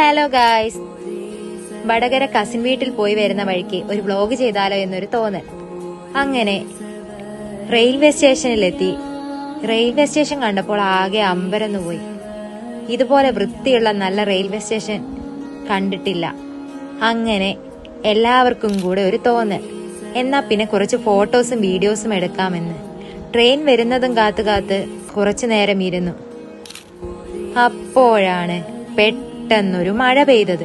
Hello guys Vadakara cousin വീട്ടിൽ പോയി വരുന്ന വഴിക്ക് ഒരു വ്ലോഗ് ചെയ്താലോ എന്നൊരു തോന്നൽ. അങ്ങനെ റെയിൽവേ സ്റ്റേഷനിലെത്തി റെയിൽവേ സ്റ്റേഷൻ കണ്ടപ്പോൾ ആകെ അമ്പരന്നു പോയി. ഇതുപോലെ വൃത്തിയുള്ള നല്ല റെയിൽവേ സ്റ്റേഷൻ കണ്ടിട്ടില്ല. അങ്ങനെ എല്ലാവർക്കും കൂടെ ഒരു തോന്നൽ. എന്നാ പിന്നെ കുറച്ച് ഫോട്ടോസും വീഡിയോസും എടുക്കാമെന്ന്. ട്രെയിൻ വരുന്നതും കാത്തു കാത്ത് കുറച്ചു നേരം ഇരുന്നു. അപ്പോഴാണ് പെട്ടെന്നൊരു മഴ പെയ്തത്.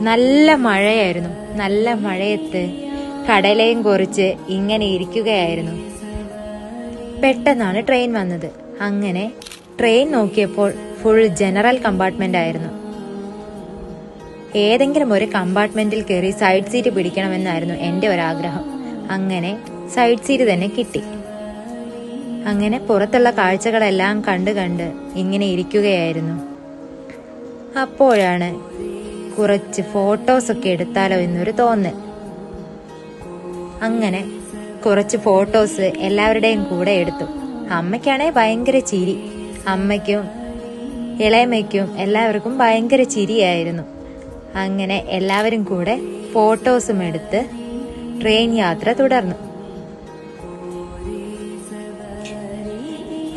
നല്ല മഴയായിരുന്നു. നല്ല മഴയത്ത് കടലയും കുറിച്ച് ഇങ്ങനെ ഇരിക്കുകയായിരുന്നു. പെട്ടെന്നാണ് ട്രെയിൻ വന്നത്. അങ്ങനെ ട്രെയിൻ നോക്കിയപ്പോൾ ഫുൾ ജനറൽ കമ്പാർട്ട്മെന്റ് ആയിരുന്നു. ഏതെങ്കിലും ഒരു കമ്പാർട്ട്മെന്റിൽ കയറി സൈഡ് സീറ്റ് പിടിക്കണമെന്നായിരുന്നു എന്റെ ഒരാഗ്രഹം. അങ്ങനെ സൈഡ് സീറ്റ് തന്നെ കിട്ടി. അങ്ങനെ പുറത്തുള്ള കാഴ്ചകളെല്ലാം കണ്ട് കണ്ട് ഇങ്ങനെ ഇരിക്കുകയായിരുന്നു. അപ്പോഴാണ് കുറച്ച് ഫോട്ടോസ് ഒക്കെ എടുത്താലോ എന്നൊരു തോന്നൽ. അങ്ങനെ കുറച്ച് ഫോട്ടോസ് എല്ലാവരുടെയും കൂടെ എടുത്തു. അമ്മയ്ക്കാണേ ഭയങ്കര ചിരി. അമ്മയ്ക്കും ഇളയമ്മയ്ക്കും എല്ലാവർക്കും ഭയങ്കര ചിരിയായിരുന്നു. അങ്ങനെ എല്ലാവരും കൂടെ ഫോട്ടോസും എടുത്ത് ട്രെയിൻ യാത്ര തുടർന്നു.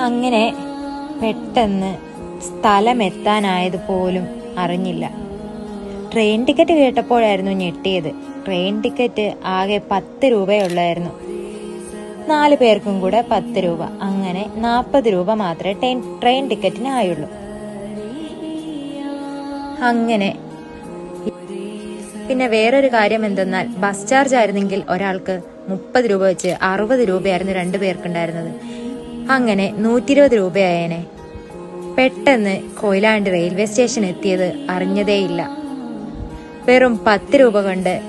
അങ്ങനെ പെട്ടെന്ന് സ്ഥലം എത്താനായത് പോലും അറിഞ്ഞില്ല. ട്രെയിൻ ടിക്കറ്റ് കേട്ടപ്പോഴായിരുന്നു ഞെട്ടിയത്. ട്രെയിൻ ടിക്കറ്റ് ആകെ പത്ത് രൂപയുള്ളായിരുന്നു. നാല് പേർക്കും കൂടെ പത്ത് രൂപ. അങ്ങനെ നാൽപ്പത് രൂപ മാത്രമേ ട്രെയിൻ ട്രെയിൻ ടിക്കറ്റിന് ആയുള്ളൂ അങ്ങനെ പിന്നെ വേറൊരു കാര്യം എന്തെന്നാൽ ബസ് ചാർജ് ആയിരുന്നെങ്കിൽ ഒരാൾക്ക് മുപ്പത് രൂപ വെച്ച് അറുപത് രൂപയായിരുന്നു രണ്ടു പേർക്കുണ്ടായിരുന്നത്. അങ്ങനെ നൂറ്റി ഇരുപത് രൂപയായേനെ. പെട്ടെന്ന് കൊയിലാണ്ട് റെയിൽവേ സ്റ്റേഷൻ എത്തിയത് അറിഞ്ഞതേയില്ല. വെറും പത്ത് രൂപ കൊണ്ട്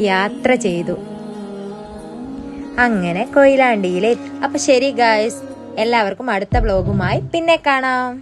യാത്ര ചെയ്തു. അങ്ങനെ കൊയിലാണ്ടിയിലെ അപ്പൊ ശരി ഗായ്സ് എല്ലാവർക്കും അടുത്ത ബ്ലോഗുമായി പിന്നെ കാണാം.